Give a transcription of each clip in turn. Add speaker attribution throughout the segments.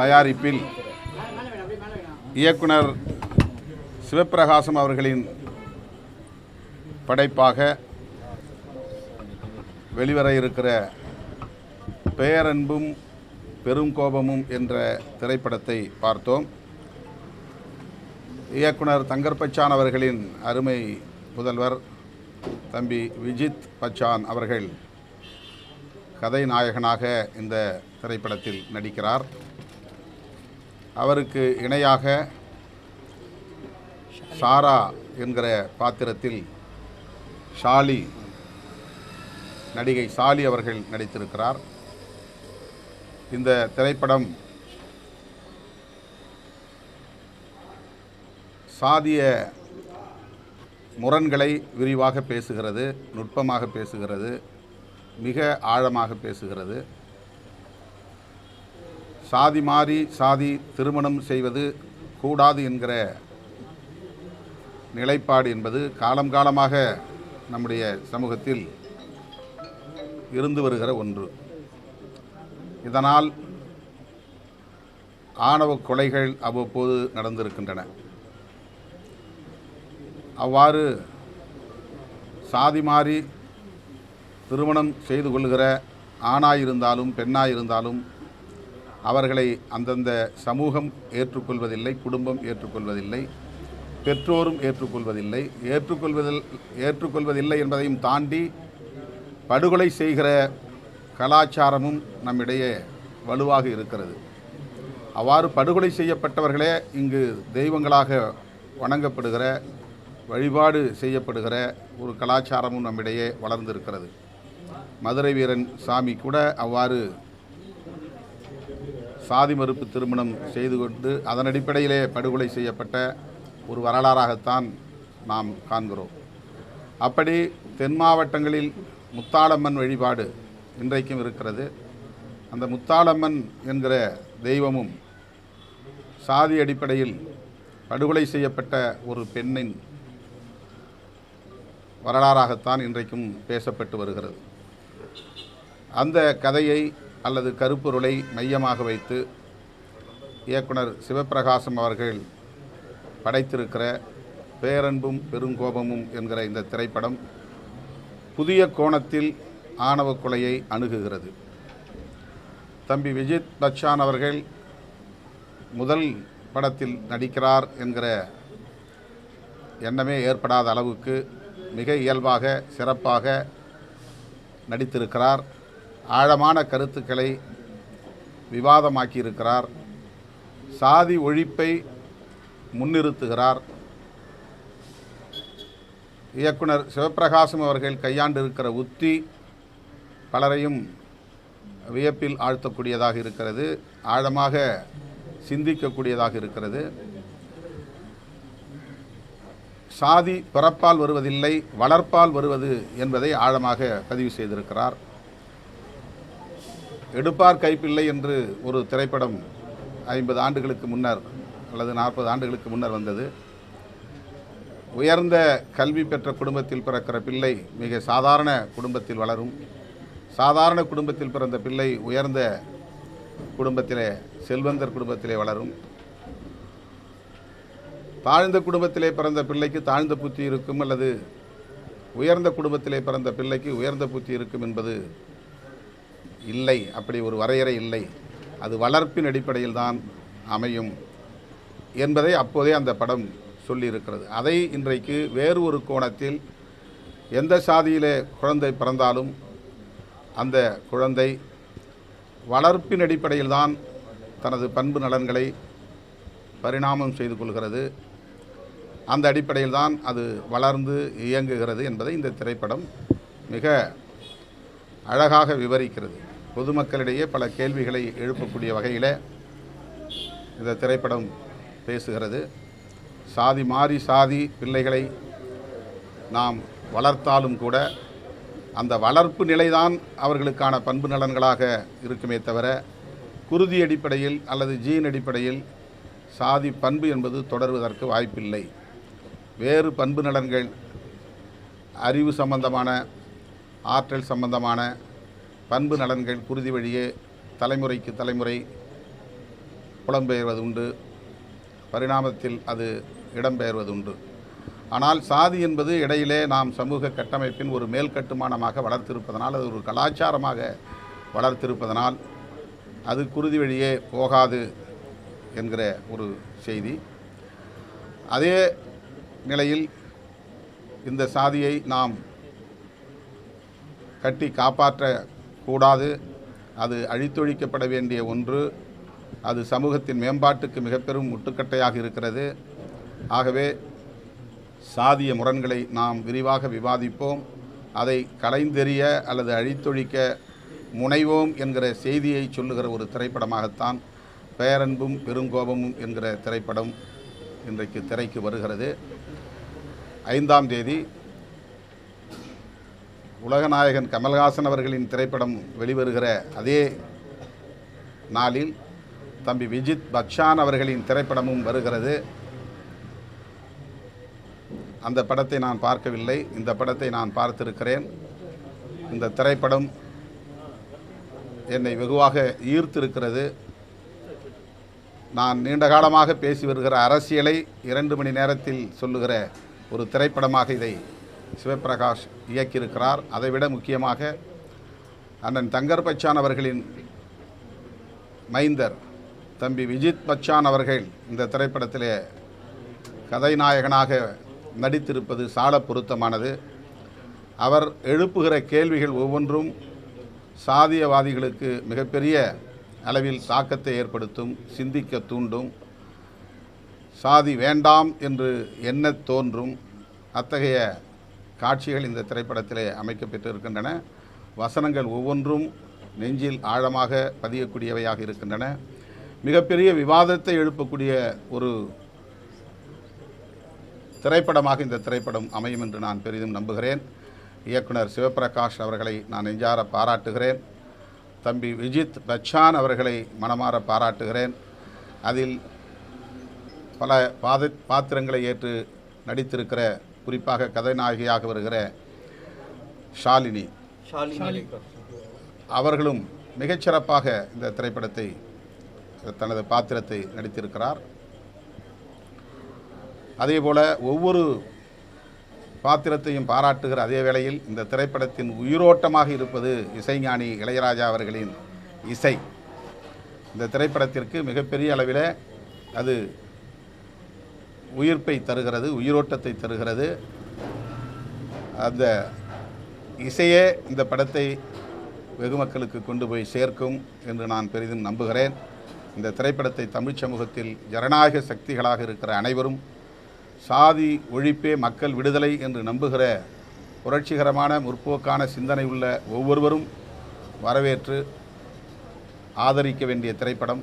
Speaker 1: தயாரிப்பில் இயக்குனர் சிவப்பிரகாசம் அவர்களின் படைப்பாக வெளிவர இருக்கிற பேரன்பும் பெரும் கோபமும் என்ற திரைப்படத்தை பார்த்தோம். இயக்குனர் தங்கர் பச்சான் அவர்களின் அருமை புதல்வர் தம்பி விஜித் பச்சான் அவர்கள் கதை நாயகனாக இந்த திரைப்படத்தில் நடிக்கிறார். அவருக்கு இணையாக சாரா என்கிற பாத்திரத்தில் ஷாலி நடிகை சாலி அவர்கள் நடித்திருக்கிறார். இந்த திரைப்படம் சாதிய முரண்களை விரிவாக பேசுகிறது நுட்பமாக பேசுகிறது மிக ஆழமாக பேசுகிறது. சாதி மாறி சாதி திருமணம் செய்வது கூடாது என்கிற நிலைப்பாடு என்பது காலம் காலமாக நம்முடைய சமூகத்தில் இருந்து வருகிற ஒன்று. இதனால் ஆணவ கொலைகள் அவ்வப்போது நடந்திருக்கின்றன. அவ்வாறு சாதி மாறி திருமணம் செய்து கொள்கிற ஆணாயிருந்தாலும் பெண்ணாயிருந்தாலும் அவர்களை அந்தந்த சமூகம் ஏற்றுக்கொள்வதில்லை குடும்பம் ஏற்றுக்கொள்வதில்லை பெற்றோரும் ஏற்றுக்கொள்வதில்லை. ஏற்றுக்கொள்வதில் ஏற்றுக்கொள்வதில்லை என்பதையும் தாண்டி படுகொலை செய்கிற கலாச்சாரமும் நம்மிடையே வலுவாக இருக்கிறது. அவ்வாறு படுகொலை செய்யப்பட்டவர்களே இங்கு தெய்வங்களாக வணங்கப்படுகிற வழிபாடு செய்யப்படுகிற ஒரு கலாச்சாரமும் நம்மிடையே வளர்ந்திருக்கிறது. மதுரை வீரன் சாமி கூட அவ்வாறு சாதி மறுப்பு திருமணம் செய்து கொண்டு அதன் அடிப்படையிலே படுகொலை செய்யப்பட்ட ஒரு வரலாறாகத்தான் நாம் காண்கிறோம். அப்படி தென் மாவட்டங்களில் முத்தாளம்மன் வழிபாடு இன்றைக்கும் இருக்கிறது. அந்த முத்தாளம்மன் என்கிற தெய்வமும் சாதி அடிப்படையில் படுகொலை செய்யப்பட்ட ஒரு பெண்ணின் வரலாறாகத்தான் இன்றைக்கும் பேசப்பட்டு வருகிறது. அந்த கதையை அல்லது கருப்பொருளை மையமாக வைத்து இயக்குனர் சிவப்பிரகாசம் அவர்கள் படைத்திருக்கிற பேரன்பும் பெருங்கோபமும் என்கிற இந்த திரைப்படம் புதிய கோணத்தில் ஆணவ கொலையை அணுகுகிறது. தம்பி விஜித் பச்சான் அவர்கள் முதல் படத்தில் நடிக்கிறார் என்கிற எண்ணமே ஏற்படாத அளவுக்கு மிக இயல்பாக சிறப்பாக நடித்திருக்கிறார். ஆழமான கருத்துக்களை விவாதமாக்கியிருக்கிறார். சாதி ஒழிப்பை முன்னிறுத்துகிறார். இயக்குனர் சிவபிரகாசம் அவர்கள் கையாண்டிருக்கிற உத்தி பலரையும் வியப்பில் ஆழ்த்தக்கூடியதாக இருக்கிறது. ஆழமாக சிந்திக்கக்கூடியதாக இருக்கிறது. சாதி பிறப்பால் வருவதில்லை வளர்ப்பால் வருவது என்பதை ஆழமாக பதிவு செய்திருக்கிறார். எடுப்பார் கைப்பிள்ளை என்று ஒரு திரைப்படம் ஐம்பது ஆண்டுகளுக்கு முன்னர் அல்லது நாற்பது ஆண்டுகளுக்கு முன்னர் வந்தது. உயர்ந்த கல்வி பெற்ற குடும்பத்தில் பிறக்கிற பிள்ளை மிக சாதாரண குடும்பத்தில் வளரும். சாதாரண குடும்பத்தில் பிறந்த பிள்ளை உயர்ந்த குடும்பத்திலே செல்வந்தர் குடும்பத்திலே வளரும். தாழ்ந்த குடும்பத்திலே பிறந்த பிள்ளைக்கு தாழ்ந்த புத்தி இருக்கும் அல்லது உயர்ந்த குடும்பத்திலே பிறந்த பிள்ளைக்கு உயர்ந்த புத்தி இருக்கும் என்பது இல்லை அப்படி ஒரு வரையறை இல்லை. அது வளர்ப்பின் அடிப்படையில் தான் அமையும் என்பதை அப்போதே அந்த படம் சொல்லியிருக்கிறது. அதை இன்றைக்கு வேறு ஒரு கோணத்தில் எந்த சாதியிலே குழந்தை பிறந்தாலும் அந்த குழந்தை வளர்ப்பின் அடிப்படையில் தான் தனது பண்பு நலன்களை பரிணாமம் செய்து கொள்கிறது. அந்த அடிப்படையில் தான் அது வளர்ந்து இயங்குகிறது என்பதை இந்த திரைப்படம் மிக அழகாக விவரிக்கிறது. பொதுமக்களிடையே பல கேள்விகளை எழுப்பக்கூடிய வகையில் இந்த திரைப்படம் பேசுகிறது. சாதி மாறி சாதி பிள்ளைகளை நாம் வளர்த்தாலும் கூட அந்த வளர்ப்பு நிலைதான் அவர்களுக்கான பண்பு நலன்களாக இருக்குமே தவிர குருதி அடிப்படையில் அல்லது ஜீன் அடிப்படையில் சாதி பண்பு என்பது தொடர்வதற்கு வாய்ப்பில்லை. வேறு பண்பு நலன்கள் அறிவு சம்பந்தமான ஆற்றல் சம்பந்தமான பண்பு நலன்கள் குருதி வழியே தலைமுறைக்கு தலைமுறை புலம்பெயர்வது உண்டு பரிணாமத்தில் அது இடம்பெயர்வதுண்டு. ஆனால் சாதி என்பது இடையிலே நாம் சமூக கட்டமைப்பின் ஒரு மேல் கட்டுமானமாக வளர்த்திருப்பதனால் அது ஒரு கலாச்சாரமாக வளர்த்திருப்பதனால் அது குருதி வழியே போகாது என்கிற ஒரு செய்தி. அதே நிலையில் இந்த சாதியை நாம் கட்டி காப்பாற்ற கூடாது. அது அழித்தொழிக்கப்பட வேண்டிய ஒன்று. அது சமூகத்தின் மேம்பாட்டுக்கு மிக பெரும் முட்டுக்கட்டையாக இருக்கிறது. ஆகவே சாதிய முரண்களை நாம் விரிவாக விவாதிப்போம். அதை கலைந்தெறிய அல்லது அழித்தொழிக்க முனைவோம் என்கிற செய்தியை சொல்லுகிற ஒரு திரைப்படமாகத்தான் பேரன்பும் பெருங்கோபமும் என்கிற திரைப்படம் இன்றைக்கு திரைக்கு வருகிறது. ஐந்தாம் தேதி உலகநாயகன் கமல்ஹாசன் அவர்களின் திரைப்படம் வெளிவருகிற அதே நாளில் தம்பி விஜித் பச்சான் அவர்களின் திரைப்படமும் வருகிறது. அந்த படத்தை நான் பார்க்கவில்லை. இந்த படத்தை நான் பார்த்திருக்கிறேன். இந்த திரைப்படம் என்னை வெகுவாக ஈர்த்திருக்கிறது. நான் நீண்ட காலமாக பேசி வருகிற அரசியலை இரண்டு மணி நேரத்தில் சொல்லுகிற ஒரு திரைப்படமாக இதை சிவபிரகாஷ் இயக்கியிருக்கிறார். அதைவிட முக்கியமாக அண்ணன் தங்கர் பச்சான் அவர்களின் மைந்தர் தம்பி விஜித் பச்சான் அவர்கள் இந்த திரைப்படத்திலே கதைநாயகனாக நடித்திருப்பது சால பொருத்தமானது. அவர் எழுப்புகிற கேள்விகள் ஒவ்வொன்றும் சாதியவாதிகளுக்கு மிகப்பெரிய அளவில் தாக்கத்தை ஏற்படுத்தும் சிந்திக்க தூண்டும். சாதி வேண்டாம் என்று என்ன தோன்றும். அத்தகைய காட்சிகள் இந்த திரைப்படத்திலே அமைக்கப்பட்டு இருக்கின்றன வசனங்கள் ஒவ்வொன்றும் நெஞ்சில் ஆழமாக பதியக்கூடியவையாக இருக்கின்றன. மிகப்பெரிய விவாதத்தை எழுப்பக்கூடிய ஒரு திரைப்படமாக இந்த திரைப்படம் அமையும் என்று நான் பெரிதும் நம்புகிறேன். இயக்குனர் சிவபிரகாஷ் அவர்களை நான் நெஞ்சார பாராட்டுகிறேன். தம்பி விஜித் பச்சான் அவர்களை மனமாற பாராட்டுகிறேன். அதில் பல பாத பாத்திரங்களை ஏற்று நடித்திருக்கிற குறிப்பாக கதைநாயகியாக வருகிற ஷாலினி. அவர்களும் மிகச்சிறப்பாக இந்த திரைப்படத்தை தனது பாத்திரத்தை நடித்திருக்கிறார். அதேபோல ஒவ்வொரு பாத்திரத்தையும் பாராட்டுகிற அதே வேளையில் இந்த திரைப்படத்தின் உயிரோட்டமாக இருப்பது இசைஞானி இளையராஜா அவர்களின் இசை. இந்த திரைப்படத்திற்கு மிகப்பெரிய அளவில் அது உயிர்ப்பை தருகிறது உயிரோட்டத்தை தருகிறது. அந்த இசையே இந்த படத்தை வெகு மக்களுக்கு கொண்டு போய் சேர்க்கும் என்று நான் பெரிதும் நம்புகிறேன். இந்த திரைப்படத்தை தமிழ்ச் சமூகத்தில் ஜனநாயக சக்திகளாக இருக்கிற அனைவரும் சாதி ஒழிப்பே மக்கள் விடுதலை என்று நம்புகிற புரட்சிகரமான முற்போக்கான சிந்தனை உள்ள ஒவ்வொருவரும் வரவேற்று ஆதரிக்க வேண்டிய திரைப்படம்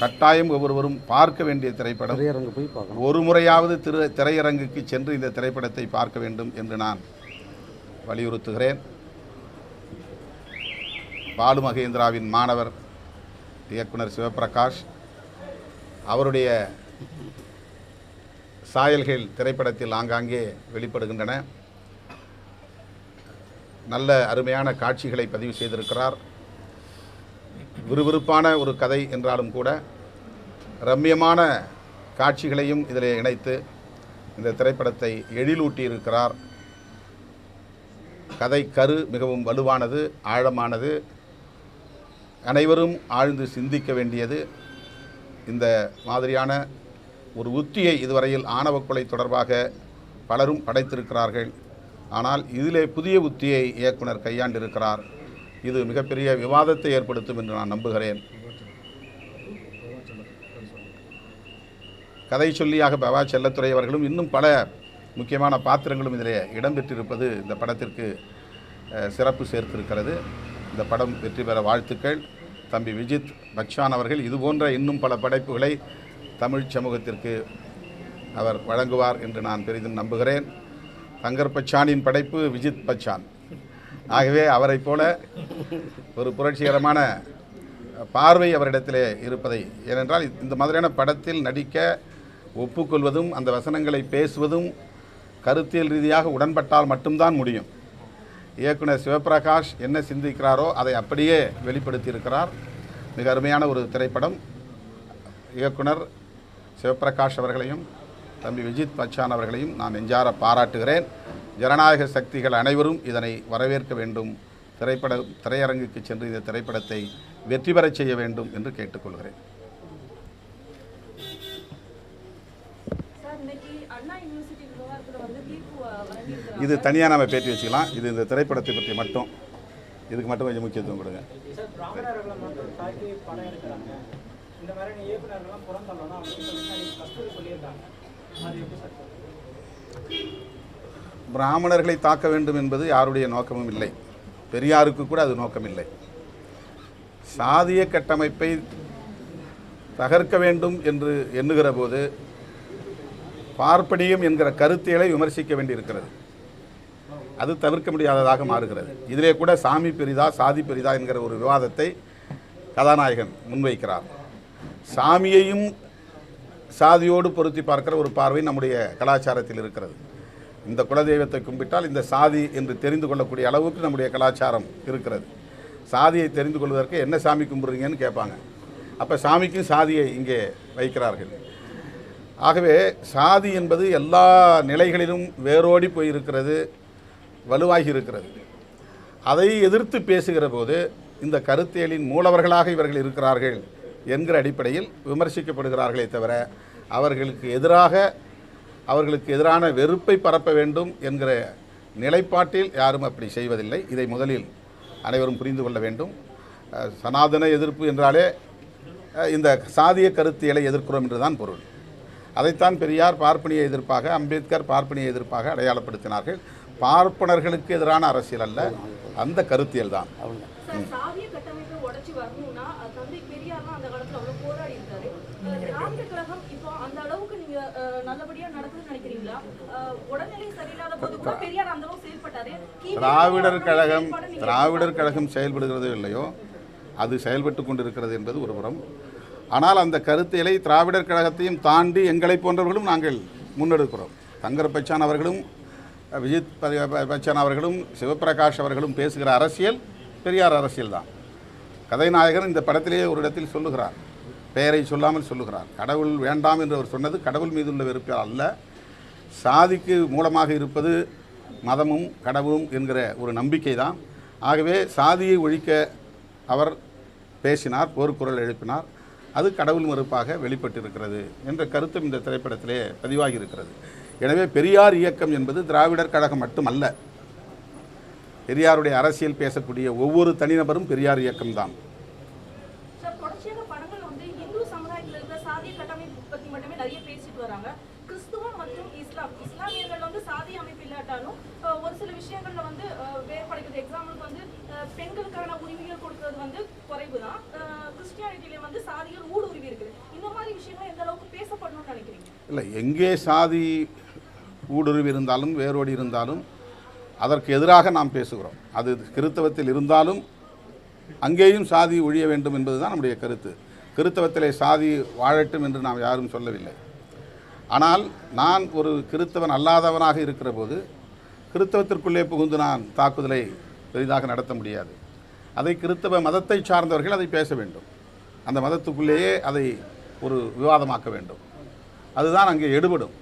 Speaker 1: கட்டாயம் ஒவ்வொருவரும் பார்க்க வேண்டிய திரைப்படம்
Speaker 2: திரையரங்கு போய் பார்க்கணும்.
Speaker 1: ஒரு முறையாவது திரு திரையரங்குக்கு சென்று இந்த திரைப்படத்தை பார்க்க வேண்டும் என்று நான் வலியுறுத்துகிறேன். பாலு மகேந்திராவின் மாணவர் இயக்குனர் சிவபிரகாஷ் அவருடைய சாயல்கள் திரைப்படத்தில் ஆங்காங்கே வெளிப்படுகின்றன. நல்ல அருமையான காட்சிகளை பதிவு செய்திருக்கிறார். விறுவிறுப்பான ஒரு கதை என்றாலும் கூட ரம்மியமான காட்சிகளையும் இதில் இணைத்து இந்த திரைப்படத்தை எழிலூட்டியிருக்கிறார். கதை கரு மிகவும் வலுவானது ஆழமானது. அனைவரும் ஆழ்ந்து சிந்திக்க வேண்டியது. இந்த மாதிரியான ஒரு உத்தியை இதுவரையில் ஆணவ கொலை தொடர்பாக பலரும் படைத்திருக்கிறார்கள். ஆனால் இதிலே புதிய உத்தியை இயக்குனர் கையாண்டிருக்கிறார். இது மிகப்பெரிய விவாதத்தை ஏற்படுத்தும் என்று நான் நம்புகிறேன். கதை சொல்லியாக பவா செல்லத்துறை அவர்களும் இன்னும் பல முக்கியமான பாத்திரங்களும் இதில் இடம்பெற்றிருப்பது இந்த படத்திற்கு சிறப்பு சேர்த்திருக்கிறது. இந்த படம் வெற்றி பெற வாழ்த்துக்கள். தம்பி விஜித் பச்சான் அவர்கள் இதுபோன்ற இன்னும் பல படைப்புகளை தமிழ் சமூகத்திற்கு அவர் வழங்குவார் என்று நான் பெரிதும் நம்புகிறேன். தங்கர் பச்சானின் படைப்பு விஜித் பச்சான் ஆகவே அவரைப் போல ஒரு புரட்சிகரமான பார்வை அவரிடத்திலே இருப்பதை. ஏனென்றால் இந்த மாதிரியான படத்தில் நடிக்க ஒப்புக்கொள்வதும் அந்த வசனங்களை பேசுவதும் கருத்தியல் ரீதியாக உடன்பட்டால் மட்டும்தான் முடியும். இயக்குனர் சிவபிரகாஷ் என்ன சிந்திக்கிறாரோ அதை அப்படியே வெளிப்படுத்தியிருக்கிறார். மிக அருமையான ஒரு திரைப்படம். இயக்குனர் சிவபிரகாஷ் அவர்களையும் தம்பி விஜித் பச்சான் அவர்களையும் நான் நெஞ்சார பாராட்டுகிறேன். ஜனநாயக சக்திகள் அனைவரும் இதனை வரவேற்க வேண்டும். திரைப்பட திரையரங்குக்கு சென்று இந்த திரைப்படத்தை வெற்றி பெறச் செய்ய வேண்டும் என்று கேட்டுக்கொள்கிறேன். இது தனியாக நம்ம பேட்டி வச்சுக்கலாம். இது இந்த திரைப்படத்தை பற்றி மட்டும். இதுக்கு மட்டும் கொஞ்சம் முக்கியத்துவம் கொடுங்க.
Speaker 3: இந்த மாதிரியான இயக்குநர்கள்லாம் புறந்தள்ளணும் அப்படின்னு சொல்லி கஸ்தூரி சொல்லியிருக்காங்க.
Speaker 1: பிராமணர்களை தாக்க வேண்டும் என்பது யாருடைய நோக்கமும் இல்லை. பெரியாருக்கு கூட அது நோக்கம் இல்லை சாதிய கட்டமைப்பை தகர்க்க வேண்டும் என்று எண்ணுகிற போது பார்ப்பனியம் என்கிற கருத்தியலை விமர்சிக்க வேண்டியிருக்கிறது. அது தவிர்க்க முடியாததாக மாறுகிறது. இதிலே கூட சாமி பெரிதா சாதி பெரிதா என்கிற ஒரு விவாதத்தை கதாநாயகன் முன்வைக்கிறார். சாமியையும் சாதியோடு பொருத்தி பார்க்கிற ஒரு பார்வை நம்முடைய கலாச்சாரத்தில் இருக்கிறது. இந்த குலதெய்வத்தை கும்பிட்டால் இந்த சாதி என்று தெரிந்து கொள்ளக்கூடிய அளவுக்கு நம்முடைய கலாச்சாரம் இருக்கிறது. சாதியை தெரிந்து கொள்வதற்கு என்ன சாமி கும்பிட்றீங்கன்னு கேட்பாங்க. அப்போ சாமிக்கும் சாதியை இங்கே வைக்கிறார்கள். ஆகவே சாதி என்பது எல்லா நிலைகளிலும் வேரோடி போயிருக்கிறது வலுவாகி இருக்கிறது. அதை எதிர்த்து பேசுகிற போது இந்த கருத்தியலின் மூலவர்களாக இவர்கள் இருக்கிறார்கள். என்கிற அடிப்படையில் விமர்சிக்கப்படுகிறார்களே தவிர அவர்களுக்கு எதிராக அவர்களுக்கு எதிரான வெறுப்பை பரப்ப வேண்டும் என்கிற நிலைப்பாட்டில் யாரும் அப்படி செய்வதில்லை. இதை முதலில் அனைவரும் புரிந்து கொள்ள வேண்டும். சனாதன எதிர்ப்பு என்றாலே இந்த சாதிய கருத்தியலை எதிர்க்கிறோம் என்றுதான் பொருள். அதைத்தான் பெரியார் பார்ப்பனிய எதிர்ப்பாக அம்பேத்கர் பார்ப்பனிய எதிர்ப்பாக அடையாளப்படுத்தினார்கள். பார்ப்பனர்களுக்கு எதிரான அரசியல் அல்ல அந்த கருத்தியல் தான் திராவிடர் கழகம் திராவிடர் கழகம் செயல்படுகிறதோ இல்லையோ அது செயல்பட்டு கொண்டிருக்கிறது என்பது ஒரு புறம். ஆனால் அந்த கருத்தியலை திராவிடர் கழகத்தையும் தாண்டி எங்களை போன்றவர்களும் நாங்கள் முன்னெடுக்கிறோம். தங்கர் பச்சான் அவர்களும் விஜித் பச்சன் அவர்களும் சிவபிரகாஷ் அவர்களும் பேசுகிற அரசியல் பெரியார் அரசியல் தான் கதைநாயகன் இந்த படத்திலேயே ஒரு இடத்தில் சொல்லுகிறார். பெயரை சொல்லாமல் சொல்லுகிறார். கடவுள் வேண்டாம் என்று அவர் சொன்னது கடவுள் மீதுள்ள வெறுப்பால் அல்ல. சாதிக்கு மூலமாக இருப்பது மதமும் கடவுளும் என்கிற ஒரு நம்பிக்கை தான் ஆகவே சாதியை ஒழிக்க அவர் பேசினார் போர்க்குரல் எழுப்பினார். அது கடவுள் மறுப்பாக வெளிப்பட்டிருக்கிறது என்ற கருத்தும் இந்த திரைப்படத்திலே பதிவாகி இருக்கிறது எனவே பெரியார் இயக்கம் என்பது திராவிடர் கழகம் மட்டுமல்ல. பெரியாருடைய அரசியல் பேசக்கூடிய ஒவ்வொரு தனிநபரும் பெரியார் இயக்கம்தான்
Speaker 2: சார் தொடர்ச்சியாக படங்கள் வந்து இந்து சமுதாயத்தில் இருக்கிற சாதிய கட்டமைப்பு பத்தி மட்டுமே நிறைய பேசிட்டு வராங்க. கிறிஸ்துவம் மற்றும் இஸ்லாம். இஸ்லாமியர்கள் வந்து சாதி அமைப்பு இல்லாட்டாலும் ஒரு சில விஷயங்கள்ல வந்து வேறுபடுகிறது. எக்ஸாம்பிளுக்கு வந்து பெண்களுக்கான உரிமைகள் கொடுக்கறது வந்து குறைவு தான் கிறிஸ்டியானிட்டியில வந்து சாதிகள் ஊடுருவி இருக்குது. இந்த மாதிரி விஷயங்கள் எந்த அளவுக்கு பேசப்படணும்னு நினைக்கிறீங்க?
Speaker 1: இல்லை எங்கே சாதி ஊடுருவி இருந்தாலும் வேரோடி இருந்தாலும் அதற்கு எதிராக நாம் பேசுகிறோம். அது கிறித்தவத்தில் இருந்தாலும் அங்கேயும் சாதி ஒழிய வேண்டும் என்பதுதான் நம்முடைய கருத்து. கிறித்தவத்திலே சாதி வாழட்டும் என்று நாம் யாரும் சொல்லவில்லை. ஆனால் நான் ஒரு கிறித்தவன் அல்லாதவனாக இருக்கிற போது கிறித்தவத்திற்குள்ளே புகுந்து நான் தாக்குதலை பெரிதாக நடத்த முடியாது. அதை கிறித்தவ மதத்தை சார்ந்தவர்கள் அதை பேச வேண்டும். அந்த மதத்துக்குள்ளேயே அதை ஒரு விவாதமாக்க வேண்டும். அதுதான் அங்கே எடுபடும்.